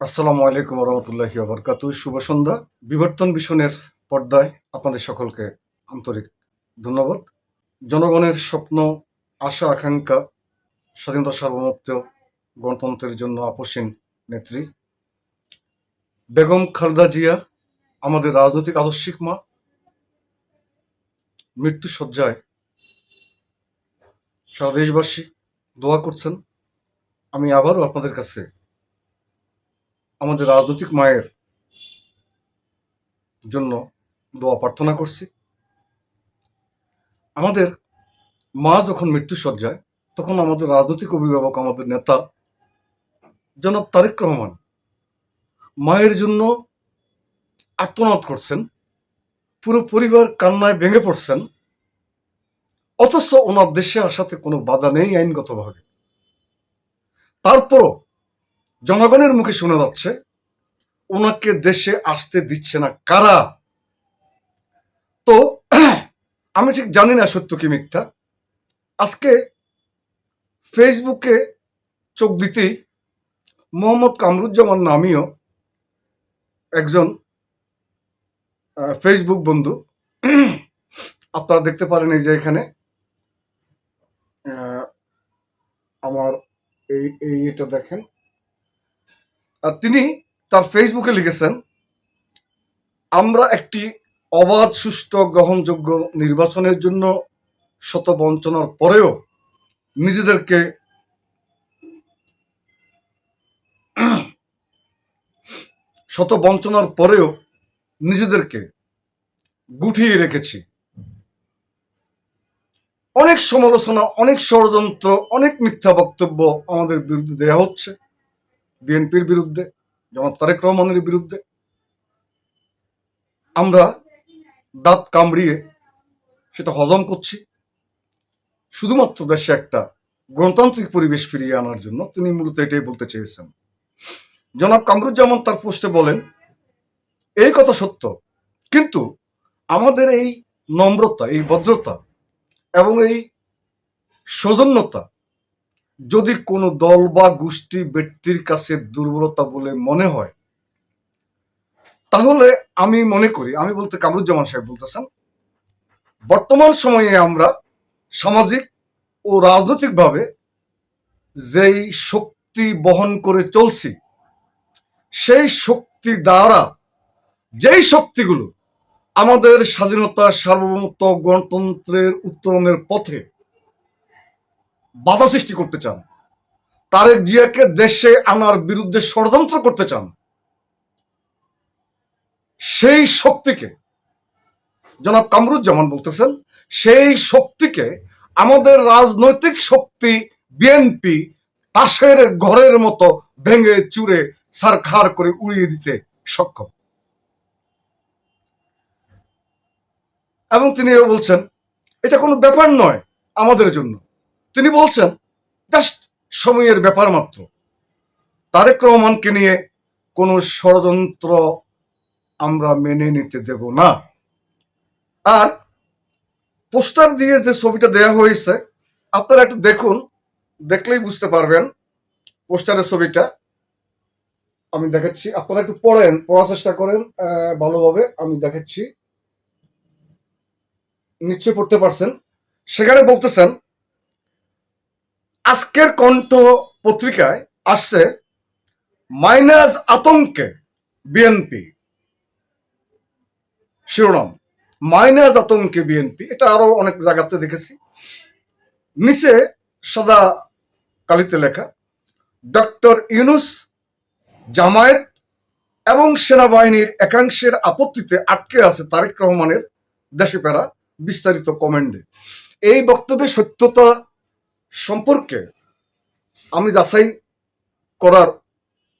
আসসালামু আলাইকুম রহমতুল্লাহি আবরকাতু শুভ সন্ধ্যা। বিবর্তন মিশনের পর্দায় আপনাদের সকলকে আন্তরিক ধন্যবাদ। জনগণের স্বপ্ন, আশা, আকাঙ্ক্ষা, স্বাধীনতা সার্বভৌমত্ব, গণতন্ত্রের জন্য আপসীন নেত্রী। বেগম খালদা জিয়া, আমাদের রাজনৈতিক আদর্শিক মা। মৃত্যু সজ্জায় সারা দেশবাসী দোয়া করছেন। আমি আবারও আপনাদের কাছে আমাদের রাজনৈতিক মায়ের জন্য দোয়া প্রার্থনা করছি। আমাদের মা যখন মৃত্যু সজ্জায় তখন আমাদের রাজনৈতিক অভিভাবক, আমাদের নেতা জনাব তারেক রহমান মায়ের জন্য আত্মনাদ করছেন, পুরো পরিবার কান্নায় ভেঙে পড়ছেন, অথচ ওনার দেশে আসাতে কোনো বাধা নেই আইনগতভাবে। তারপরও জনগণের মুখে শোনা যাচ্ছে ওনাকে দেশে আসতে দিচ্ছে না কারা? তো, আমি ঠিক জানি না সত্য কি মিথ্যা। আজকে ফেসবুকে চোখ দিতেই মোহাম্মদ কামরুজ্জামান নামীয় একজন ফেসবুক বন্ধু, আপনারা দেখতে পারেন এই যে এখানে আমার এই এই এটা দেখেন। তিনি তার ফেসবুকে লিখেছেন, আমরা একটি অবাধ, সুষ্ঠু, গ্রহণযোগ্য নির্বাচনের জন্য শত বঞ্চনার পরেও নিজেদেরকে শত বঞ্চনার পরেও নিজেদেরকে গুটিয়ে রেখেছি। অনেক সমালোচনা, অনেক ষড়যন্ত্র, অনেক মিথ্যা বক্তব্য আমাদের বিরুদ্ধে দেয়া হচ্ছে। বিএনপির বিরুদ্ধে, জনাব তারেক রহমানের বিরুদ্ধে। আমরা দাঁত কামড়িয়ে সেটা হজম করছি। শুধুমাত্র দেশে একটা গণতান্ত্রিক পরিবেশ ফিরিয়ে আনার জন্য তিনি মূলত এটাই বলতে চেয়েছেন। জনাব কামরুজ্জামান তার পোস্টে বলেন, এই কথা সত্য, কিন্তু আমাদের এই নম্রতা, এই ভদ্রতা এবং এই সৌজন্যতা যদি কোনো দল বা গোষ্ঠী ব্যক্তির কাছে দুর্বলতা বলে মনে হয়, তাহলে আমি মনে করি, আমি বলতে কামরুজ্জামান সাহেব বলতেছেন, বর্তমান সময়ে আমরা সামাজিক ও রাজনৈতিকভাবে যেই শক্তি বহন করে চলছি, সেই শক্তি দ্বারা যেই শক্তিগুলো আমাদের স্বাধীনতা সার্বভৌমত্ব গণতন্ত্রের উত্তরণের পথে বাধা সৃষ্টি করতে চান। তারেক জিয়াকে দেশে আনার বিরুদ্ধে ষড়যন্ত্র করতে চান। সেই শক্তিকে, জনাব কামরুজ্জামান বলতেছেন, সেই শক্তিকে আমাদের রাজনৈতিক শক্তি বিএনপি তাসের ঘরের মতো ভেঙে চুরে সারখার করে উড়িয়ে দিতে সক্ষম। এবং তিনি বলছেন, এটা কোনো ব্যাপার নয় আমাদের জন্য। তিনি বলছেন, জাস্ট সময়ের ব্যাপার মাত্র। তারেক রহমানকে নিয়ে কোনো ষড়যন্ত্র আমরা মেনে নিতে দেব না। আর পোস্টার দিয়ে যে ছবিটা দেয়া হয়েছে, আপনারা একটু দেখুন, দেখলেই বুঝতে পারবেন পোস্টারের ছবিটা। আমি দেখাচ্ছি, আপনারা একটু পড়েন, পড়ার চেষ্টা করেন ভালোভাবে। আমি দেখাচ্ছি। নিশ্চয় পড়তে পারছেন। সেখানে বলতেছেন আজকের কণ্ঠ পত্রিকায় আসছে মাইনাস আতঙ্কে বিএনপি শিরোনাম। মাইনাস আতঙ্কে বিএনপি, এটা আরও অনেক জায়গাতে দেখেছি। নিচে সাদা কালিতে লেখা, ডক্টর ইউনুস, জামায়াত এবং সেনাবাহিনীর একাংশের আপত্তিতে আটকে আছে তারেক রহমানের দেশে ফেরা বিস্তারিত কমেন্ডে এই বক্তব্যে সত্যতা সম্পর্কে আমি যাচাই করার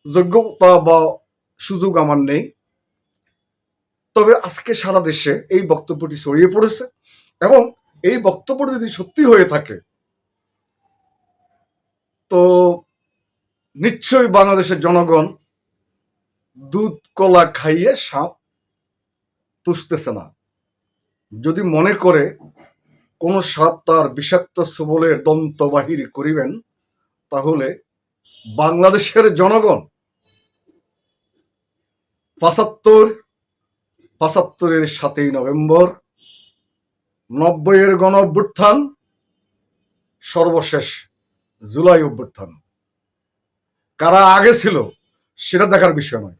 যোগ্যতা বা সুযোগ আমার নেই। তবে আজকে সারা দেশে এই বক্তব্যটি ছড়িয়ে পড়েছে এবং এই বক্তব্যটি যদি সত্যি হয়ে থাকে, তো নিশ্চয়ই বাংলাদেশের জনগণ দুধ, কলা খাইয়ে সাপ পুষতেছে না। যদি মনে করে কোন সাপ তার বিষাক্ত সুবলের দন্ত বাহির করিবেন, তাহলে বাংলাদেশের জনগণ পঁচাত্তর, পঁচাত্তরের সাতই নভেম্বর, নব্বইয়ের গণ অভ্যুত্থান সর্বশেষ জুলাই অভ্যুত্থান। কারা আগে ছিল, সেটা দেখার বিষয় নয়।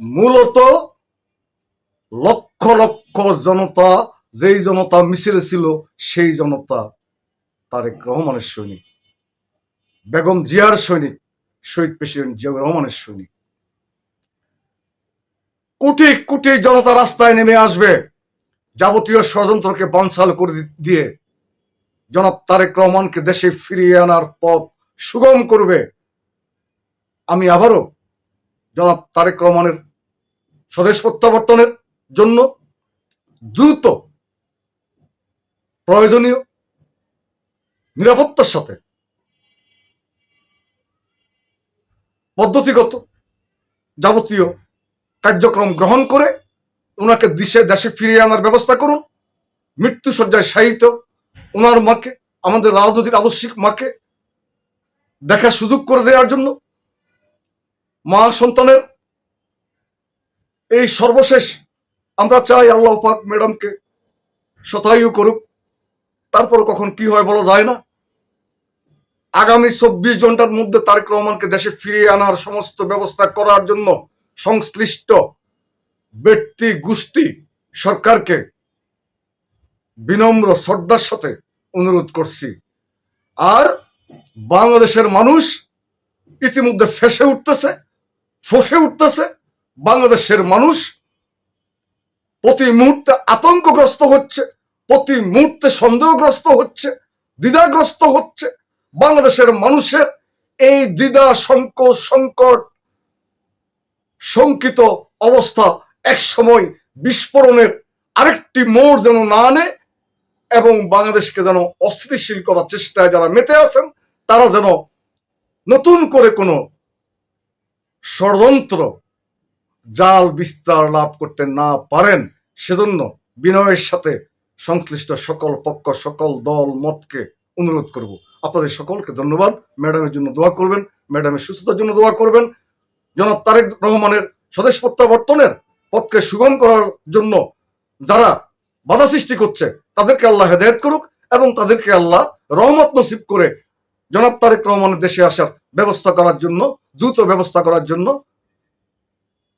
মূলত লক্ষ লক্ষ জনতা যেই জনতা মিছিলে ছিল, সেই জনতা তারেক রহমানের সৈনিক, বেগম জিয়ার সৈনিক, শহীদ প্রেসিডেন্ট জিয়াউর রহমানের সৈনিক। কোটি কোটি জনতা রাস্তায় নেমে আসবে, যাবতীয় ষড়যন্ত্রকে বানসাল করে দিয়ে জনাব তারেক রহমানকে দেশে ফিরিয়ে আনার পথ সুগম করবে। আমি আবারও জনাব তারেক রহমানের স্বদেশ প্রত্যাবর্তনের জন্য দ্রুত প্রয়োজনীয় নিরাপত্তার সাথে, পদ্ধতিগত যাবতীয় কার্যক্রম গ্রহণ করে ওনাকে দেশে দেশে ফিরিয়ে আনার ব্যবস্থা করুন। মৃত্যু সজ্জায় শায়িত ওনার মাকে, আমাদের রাজনৈতিক আবশ্যিক মাকে দেখার সুযোগ করে দেওয়ার জন্য মা সন্তানের এই সর্বশেষ আমরা চাই আল্লাহ পাক ম্যাডামকে শতায়ু করুক। তারপর কখন কি হয় বলা যায় না। আগামী চব্বিশ ঘণ্টার মধ্যে তারেক রহমানকে দেশে ফিরিয়ে আনার সমস্ত ব্যবস্থা করার জন্য সংশ্লিষ্ট ব্যক্তি, গোষ্ঠী, সরকারকে বিনম্র শ্রদ্ধার সাথে অনুরোধ করছি। আর বাংলাদেশের মানুষ ইতিমধ্যে ফেসে উঠতেছে, ফসে উঠতেছে। বাংলাদেশের মানুষ প্রতি মুহূর্তে আতঙ্কগ্রস্ত হচ্ছে। প্রতি মুহূর্তে সন্দেহগ্রস্ত হচ্ছে, দ্বিধাগ্রস্ত হচ্ছে। বাংলাদেশের মানুষের এই দ্বিধা সংকট সংকট, শঙ্কিত অবস্থা এক সময় বিস্ফোরণের আরেকটি মোড় যেন না আনে এবং বাংলাদেশকে যেন অস্থিতিশীল করার চেষ্টায় যারা মেতে আছেন, তারা যেন নতুন করে কোনো ষড়যন্ত্র, জাল বিস্তার লাভ করতে না পারেন, সেজন্য বিনয়ের সাথে সংশ্লিষ্ট সকল পক্ষ, সকল দল, মতকে অনুরোধ করব। আপনাদের সকলকে ধন্যবাদ। ম্যাডামের জন্য দোয়া করবেন, ম্যাডামের সুস্থতার জন্য দোয়া করবেন। জনাব তারেক রহমানের স্বদেশ প্রত্যাবর্তনের পথকে সুগম করার জন্য যারা বাধা সৃষ্টি করছে, তাদেরকে আল্লাহ হেদায়ত করুক এবং তাদেরকে আল্লাহ রহমত নসিব করে জনাব তারেক রহমানের দেশে আসার ব্যবস্থা করার জন্য, দ্রুত ব্যবস্থা করার জন্য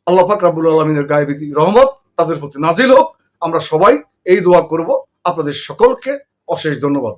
আল্লাহ ফাকরাবুল আলমিনের গায়ে রহমত, তাদের প্রতি নাজিল হোক। আমরা সবাই এই দোয়া করব। আপনাদের সকলকে অশেষ ধন্যবাদ।